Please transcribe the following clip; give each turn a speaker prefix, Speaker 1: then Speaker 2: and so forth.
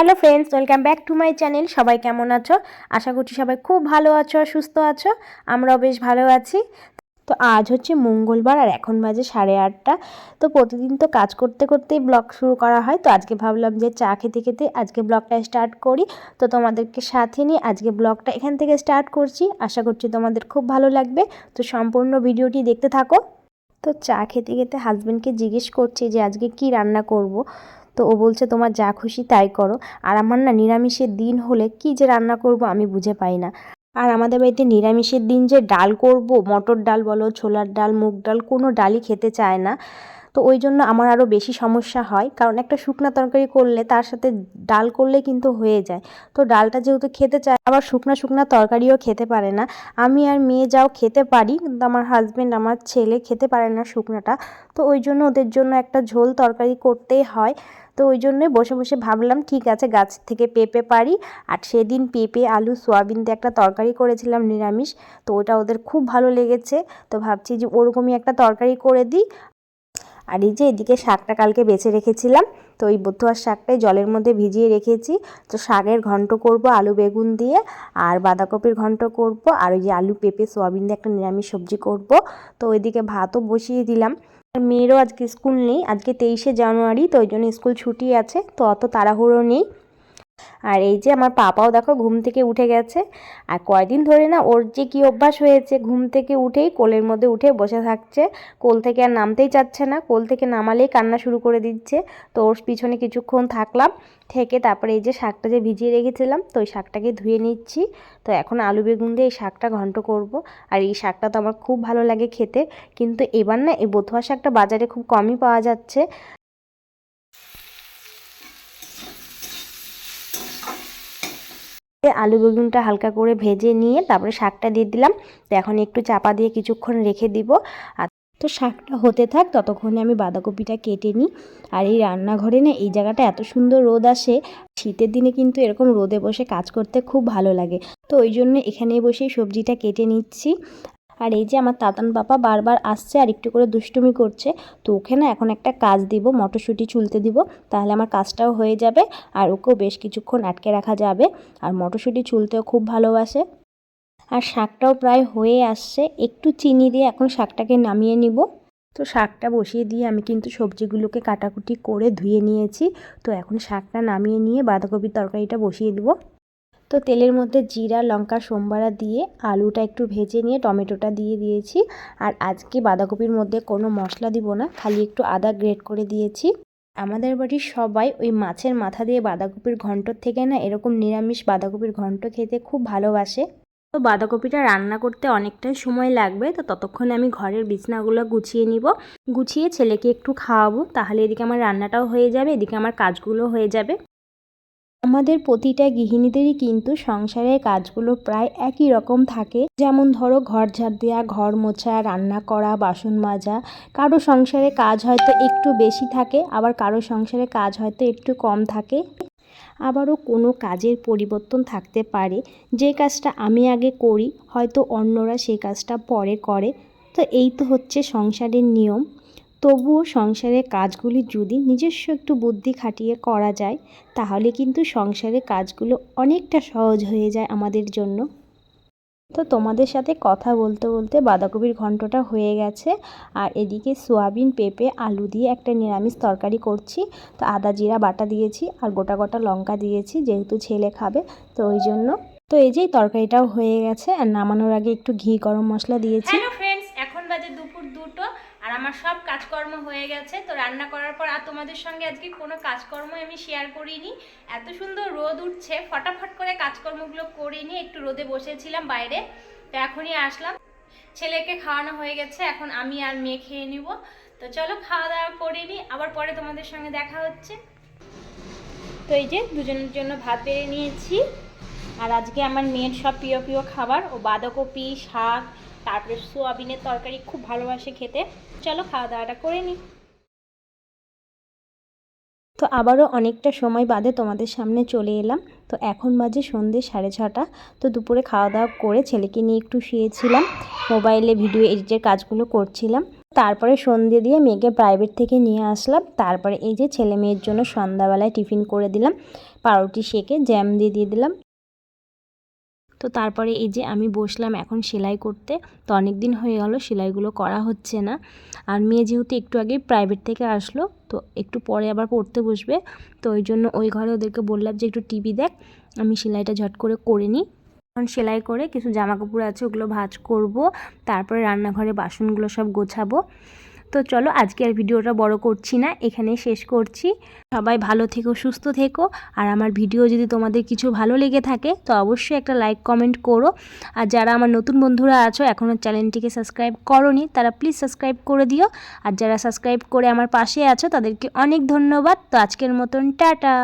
Speaker 1: Hello friends, welcome back to my channel. সবাই কেমন আছো? আশা করছি সবাই খুব ভালো আছো সুস্থ আছো। আমরাও বেশ ভালো আছি। তো আজ হচ্ছে মঙ্গলবার আর এখন বাজে সাড়ে আটটা। তো প্রতিদিন তো কাজ করতে করতেই ব্লগ শুরু করা হয়। তো আজকে ভাবলাম যে চা খেতে খেতে আজকে ব্লগটা স্টার্ট করি। তো তোমাদেরকে সাথে নিয়ে আজকে ব্লগটা এখান থেকে স্টার্ট করছি। আশা করছি তোমাদের খুব ভালো লাগবে। তো সম্পূর্ণ ভিডিওটি দেখতে থাকো। তো চা খেতে খেতে হাজব্যান্ডকে জিজ্ঞেস করছি যে আজকে কি রান্না করব? তো ও বলছে, তোমার যা খুশি তাই করো। আর আমার না নিরামিষের দিন হলে কি যে রান্না করব আমি বুঝে পাই না। আর আমাদের বাড়িতে নিরামিষের দিন যে ডাল করব, মটর ডাল বলো, ছোলার ডাল, মুগ ডাল, কোনো ডালই খেতে চায় না। তো ওই জন্য আমার আরও বেশি সমস্যা হয়। কারণ একটা শুকনা তরকারি করলে তার সাথে ডাল করলে কিন্তু হয়ে যায়। তো ডালটা যেহেতু খেতে চায়, আবার শুকনা শুকনা তরকারিও খেতে পারে না। আমি আর মেয়ে যাও খেতে পারি, কিন্তু আমার হাজব্যান্ড আমার ছেলে খেতে পারে না শুকনাটা। তো ওই জন্য ওদের জন্য একটা ঝোল তরকারি করতেই হয়। তো ওই জন্যই বসে বসে ভাবলাম, ঠিক আছে, গাছ থেকে পেঁপে পারি। আর সেদিন পেঁপে, আলু, সোয়াবিন দিয়ে একটা তরকারি করেছিলাম নিরামিষ। তো ওটা ওদের খুব ভালো লেগেছে। তো ভাবছি যে ওরকমই একটা তরকারি করে দিই। আর এই যে এদিকে শাকটা কালকে বেছে রেখেছিলাম, তো ওই বথুয়ার শাকটাই জলের মধ্যে ভিজিয়ে রেখেছি। তো শাকের ঘন্ট করব আলু বেগুন দিয়ে, আর বাঁধাকপির ঘন্ট করব, আর ওই যে আলু, পেঁপে, সোয়াবিন দিয়ে একটা নিরামিষ সবজি করব। তো ওইদিকে ভাতও বসিয়ে দিলাম। আর মেয়েরও আজকে স্কুল নেই, আজকে তেইশে জানুয়ারি, তো ওই জন্য স্কুল ছুটি আছে, তো অত তাড়াহুড়ো নেই। আর এই যে আমার পাপাও দেখো ঘুম থেকে উঠে গেছে। আর কয়দিন ধরে না ওর যে কী অভ্যাস হয়েছে, ঘুম থেকে উঠেই কোলের মধ্যে উঠে বসে থাকছে। কোল থেকে আর নামতেই চাচ্ছে না, কোল থেকে নামালেই কান্না শুরু করে দিচ্ছে। তো ওর পিছনে কিছুক্ষণ থাকলাম, থেকে তারপরে এই যে শাকটা যে ভিজিয়ে রেখেছিলাম, তো ওই শাকটাকে ধুয়ে নিচ্ছি। তো এখন আলু বেগুন দিয়ে এই শাকটা ঘন্ট করব। আর এই শাকটা তো আমার খুব ভালো লাগে খেতে, কিন্তু এবার না এই বথুয়া শাকটা বাজারে খুব কমই পাওয়া যাচ্ছে। আলু বেগুনটা হালকা করে ভেজে নিয়ে তারপরে শাকটা দিয়ে দিলাম। তো এখন একটু চাপা দিয়ে কিছুক্ষণ রেখে দিব। আর তো শাকটা হতে থাক, ততক্ষণে আমি বাঁধাকপিটা কেটে নিই। আর এই রান্নাঘরে না এই জায়গাটা এত সুন্দর রোদ আসে, শীতের দিনে কিন্তু এরকম রোদে বসে কাজ করতে খুব ভালো লাগে। তো ওই জন্য এখানে বসেই সবজিটা কেটে নিচ্ছি। আর এই যে আমার তাতান পাপা বারবার আসছে আর একটু করে দুষ্টুমি করছে, তো ওকে না এখন একটা কাজ দিব, মটরশুঁটি চুলতে দিব, তাহলে আমার কাজটাও হয়ে যাবে আর ওকেও বেশ কিছুক্ষণ আটকে রাখা যাবে। আর মটরশুঁটি চুলতেও খুব ভালোবাসে। আর শাকটাও প্রায় হয়ে আসছে, একটু চিনি দিয়ে এখন শাকটাকে নামিয়ে নিব। তো শাকটা বসিয়ে দিয়ে আমি কিন্তু সবজিগুলোকে কাটাকুটি করে ধুয়ে নিয়েছি, তো এখন শাকটা নামিয়ে নিয়ে বাঁধাকপির তরকারিটা বসিয়ে দিব। তো তেলের মধ্যে জিরা, লঙ্কা, সোমবারা দিয়ে আলুটা একটু ভেজে নিয়ে টমেটোটা দিয়ে দিয়েছি। আর আজকে বাঁধাকপির মধ্যে কোনো মশলা দিব না, খালি একটু আদা গ্রেট করে দিয়েছি। আমাদের বাড়ির সবাই ওই মাছের মাথা দিয়ে বাঁধাকপির ঘন্টর থেকে না এরকম নিরামিষ বাঁধাকপির ঘন্ট খেতে খুব ভালোবাসে। তো বাঁধাকপিটা রান্না করতে অনেকটাই সময় লাগবে, তো ততক্ষণে আমি ঘরের বিছনাগুলো গুছিয়ে নিব। গুছিয়ে ছেলেকে একটু খাওয়াবো, তাহলে এদিকে আমার রান্নাটাও হয়ে যাবে, এদিকে আমার কাজগুলো হয়ে যাবে। আমাদের প্রতিটা গৃহিণীদেরই কিন্তু সংসারের কাজগুলো প্রায় একই রকম থাকে। যেমন ধরো ঘর ঝাড় দেওয়া ঘর মোছা, রান্না করা, বাসন মাজা। কারও সংসারে কাজ হয়তো একটু বেশি থাকে, আবার কারও সংসারে কাজ হয়তো একটু কম থাকে। আবারও কোনো কাজের পরিবর্তন থাকতে পারে। যে কাজটা আমি আগে করি, হয়তো অন্যরা সেই কাজটা পরে করে। তো এই তো হচ্ছে সংসারের নিয়ম। তবুও সংসারের কাজগুলি যদি নিজস্ব একটু বুদ্ধি খাটিয়ে করা যায়, তাহলে কিন্তু সংসারের কাজগুলো অনেকটা সহজ হয়ে যায় আমাদের জন্য। তো তোমাদের সাথে কথা বলতে বলতে বাঁধাকপির ঘন্টটা হয়ে গেছে। আর এদিকে সোয়াবিন, পেঁপে, আলু দিয়ে একটা নিরামিষ তরকারি করছি। তো আদা, জিরা, বাটা দিয়েছি আর গোটা গোটা লঙ্কা দিয়েছি যেহেতু ছেলে খাবে, তো ওই জন্য। তো এই যে তরকারিটাও হয়ে গেছে আর নামানোর আগে একটু ঘি, গরম মশলা দিয়েছি।
Speaker 2: আর আমার সব কাজকর্ম হয়ে গেছে, তো রান্না করার পর আর তোমাদের সঙ্গে আজকে কোনো কাজকর্ম আমি শেয়ার করিনি। এত সুন্দর রোদ উঠছে, ফটাফট করে কাজকর্মগুলো করিনি একটু রোদে বসেছিলাম বাইরে, তো এখনই আসলাম। ছেলেকে খাওয়ানো হয়ে গেছে, এখন আমি আর মেয়ে খেয়ে নিব। তো চলো খাওয়া দাওয়া করে নিই, আবার পরে তোমাদের সঙ্গে দেখা হচ্ছে। তো এই যে দুজনের জন্য ভাত বেড়ে নিয়েছি, আর আজকে আমার মেয়ের সব প্রিয় প্রিয় খাবার, ও বাঁধাকপি, শাক তারপরে সোয়াবিনের তরকারি খুব ভালোবাসে খেতে। চলো খাওয়া দাওয়াটা করে নিই
Speaker 1: তো আবারও অনেকটা সময় বাদে তোমাদের সামনে চলে এলাম। তো এখন বাজে সন্ধ্যে সাড়ে ছটা। তো দুপুরে খাওয়া দাওয়া করে ছেলেকে নিয়ে একটু শুয়েছিলাম। মোবাইলে ভিডিও এডিটের কাজগুলো করছিলাম। তারপরে সন্ধে দিয়ে মেয়েকে প্রাইভেট থেকে নিয়ে আসলাম। তারপরে এই যে ছেলে মেয়ের জন্য সন্ধ্যাবেলায় টিফিন করে দিলাম। পাউরুটি সেকে জ্যাম দিয়ে দিয়ে দিলাম। তো তারপরে এই যে আমি বসলাম এখন সেলাই করতে, তো অনেক দিন হয়ে গেল সেলাইগুলো করা হচ্ছে না। আর মেয়ে যেহেতু একটু আগেই প্রাইভেট থেকে আসলো, তো একটু পরে আবার পড়তে বসবে। তো ওই জন্য ওই ঘরে ওদেরকে বললাম যে, একটু টিভি দেখ, আমি সেলাইটা ঝট করে করে নিই। এখন সেলাই করে কিছু জামা কাপড় আছে, ওগুলো ভাজ করব। তারপরে রান্নাঘরে বাসনগুলো সব গোছাবো। তো চলো আজকে আর ভিডিওটা বড় করছি না, এখানেই শেষ করছি। সবাই ভালো থেকো, সুস্থ থেকো। আর আমার ভিডিও যদি তোমাদের কিছু ভালো লেগে থাকে, তো অবশ্যই একটা লাইক কমেন্ট করো। আর যারা আমার নতুন বন্ধুরা আছো, এখনও চ্যানেলটিকে সাবস্ক্রাইব করনি, তারা প্লিজ সাবস্ক্রাইব করে দিও। আর যারা সাবস্ক্রাইব করে আমার পাশে আছো, তাদেরকে অনেক ধন্যবাদ। তো আজকের মতন, টাটা!